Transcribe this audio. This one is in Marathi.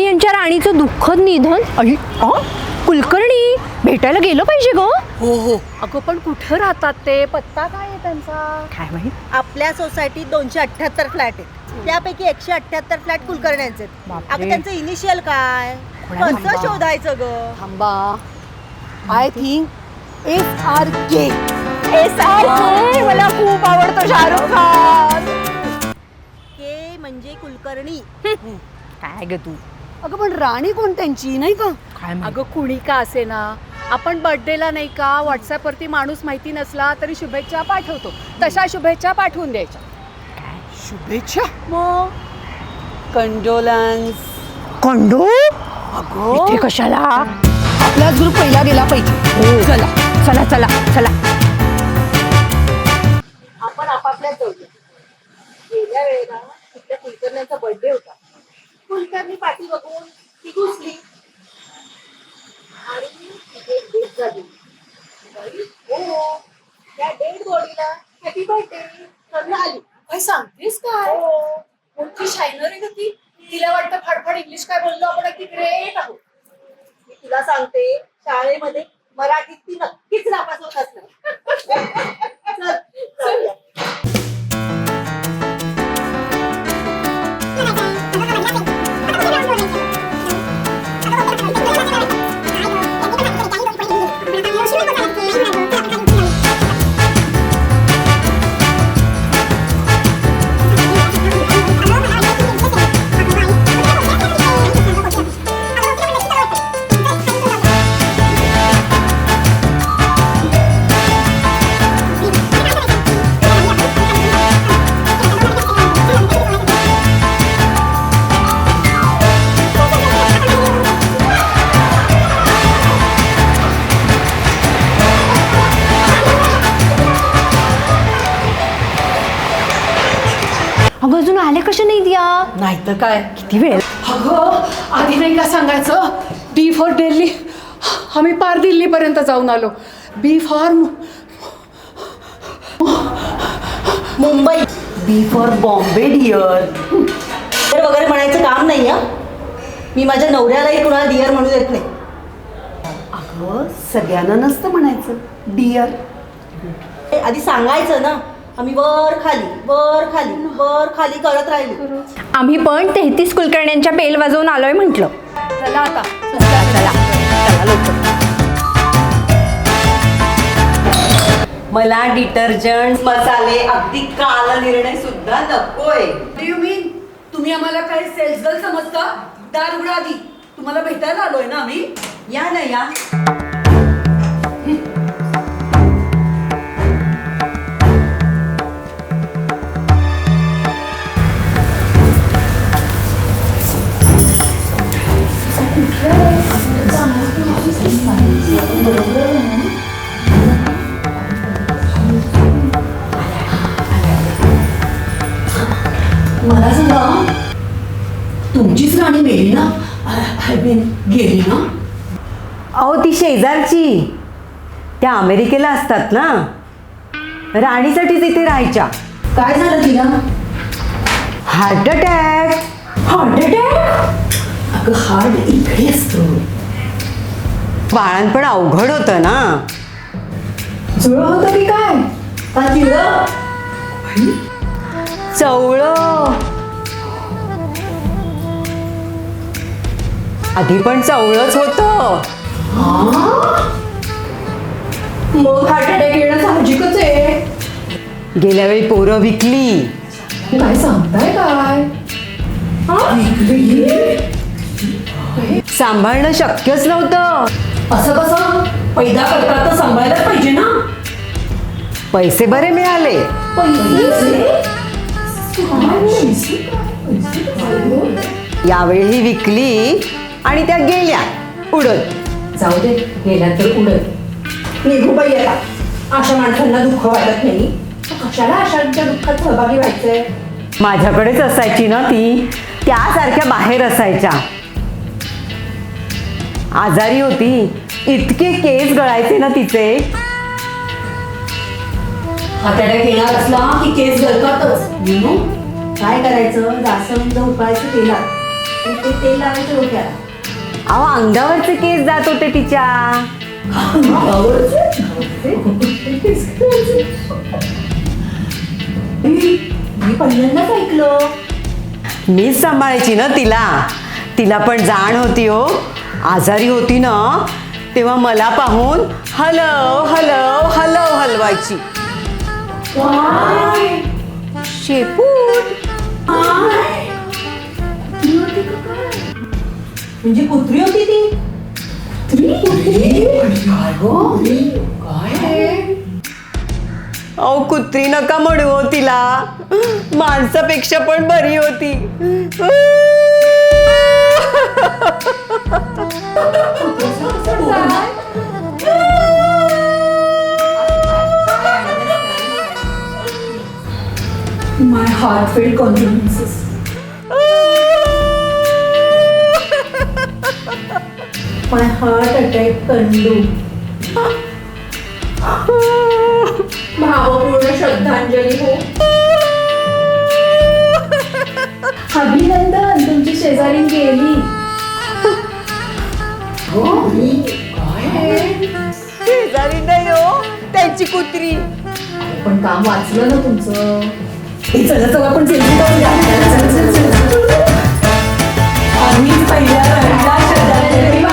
राणीचं दुःखद निधन? अ? कुलकर्णी? भेटायला गेलं पाहिजे ग? हो हो. अगं पण कुठं राहतात ते? पत्ता काय आहे त्यांचा? काय माहीत? आपल्या सोसायटीत दोनशे अठ्ठ्याहत्तर फ्लॅट आहेत. त्यापैकी एकशे अठ्ठ्याहत्तर फ्लॅट कुलकर्ण्यांचे आहेत. बापरे. अगं त्यांचं इनिशियल काय? कोणाला कसं? शोधायचं ग? थांबा. I think S R K S R K मला खूप आवडतो शाहरुख खान. के म्हणजे कुलकर्णी. काय ग तू? अगं पण राणी कोण त्यांची? नाही का? काय माहीत? अगं कुणी का असे ना? आपण बर्थडेला नाही का व्हॉट्सअपवरती माणूस माहिती नसला तरी शुभेच्छा पाठवतो. तशा शुभेच्छा पाठवून द्यायच्या. शुभेच्छा? मग कंडोलन्स कंडू अगं? इथे कशाला? आपलाच ग्रुप पहिला गेला पाहिजे. चला चला चला चला. आपण आपापल्यात जाऊया गेल्या वेळेला तिथल्या कुलकर्ण्यांचा बर्थडे होता. कुलकर्णी पाठी बघून ती घुसली. आणि तिथे डेट झाली. हो त्या डेड बॉडीला हॅपी बर्थडे करून आली. काय सांगतेस काय? हो. मोठी शायनर आहे का ती? तिला वाटतं फाडफाड इंग्लिश काय बोललो आपण? अगदी ग्रेट आहोत. मी तुला सांगते शाळेमध्ये मराठीत ती नक्कीच नापास होत असणार. अजून आले कसे नाही द्या? नाही तर काय? किती वेळ? अगं आधी नाही का सांगायचं? D for Delhi. आम्ही पार दिल्लीपर्यंत जाऊन आलो. B for Mumbai. B for Bombay dear तर वगैरे म्हणायचं काम नाही हा मी माझ्या नवऱ्यालाही कुणाला डिअर म्हणू देत नाही. अगं सगळ्यांना नसतं म्हणायचं. डिअर आधी सांगायचं ना. आम्ही वर खाली वर खाली वर खाली करत राहिलो. आम्ही पण तेहतीस कुलकर्ण्यांच्या बेल वाजवून आलोय म्हटलं. चला आता. चला चला. चला लवकर. मला डिटर्जंट मसाले अगदी काला निर्णय सुद्धा नकोय. यू मीन तुम्ही आम्हाला काय सेल्स गर्ल समजता? दार उघडा आधी. तुम्हाला भेटायला आलोय ना आम्ही? या ना या. आय मीन गेली ना? अहो ती शेजारची. त्या अमेरिकेला असतात ना? राणीसाठीच इथे राहायच्या. काय झालं तिला? हार्ट अटॅक हार्ट अटॅक अगं हार्ट इकडे असतो. बाळांपण अवघड होतं ना? जुळ होतं की काय? का चवळं. आधी पण चवळंच होतं. मग हार्ट अटॅक येणं साहजिकच आहे. गेल्या वेळी पोरं विकली. काय सांगताय काय? सांभाळणं शक्यच नव्हतं. असं कसं? पैदा करतात तर सांभाळायला पाहिजे ना. पैसे बरे मिळाले. यावेळी विकली. आणि त्या गेल्या उडत. जाऊ दे गेल्या तर उडत. निघू बाई आता. अशा माणसांना दुःख वाटत नाही. कशाला अशांच्या दुःखात सहभागी व्हायचंय? माझ्याकडेच असायची ना ती. त्यासारख्या बाहेर असायच्या. आजारी होती. इतके केस गळायचे ना तिचे. अटॅक येणार असला की केस गळतातच. काय करायचं? जास्वंद उकळायचं तेलात. आणि ते तेल लावायचं डोक्याला. अहो अंगावरचे केस जात होते तिच्या. मी पहिल्यांदाच ऐकलं. मीच सांभाळायची ना तिला. तिला पण जाण होती हो. आजारी होती ना तेव्हा मला पाहून हलव हलव हलव हलवायची. शेपूट. म्हणजे कुत्री होती ती? अहो कुत्री नका म्हणू हो तिला. माणसापेक्षा पण बरी होती. My heart failed confidences my heart attack Kandu. भावपूर्ण श्रद्धांजली हो. अभिनंदन तुमची शेजारी गेली. शेजारी नाही हो त्यांची कुत्री. पण काम वाचलं ना तुमचं. हे चला चला आपण सेल्फी काढूया चल, चल, चल. आम्हीच पहिल्या वाहिली.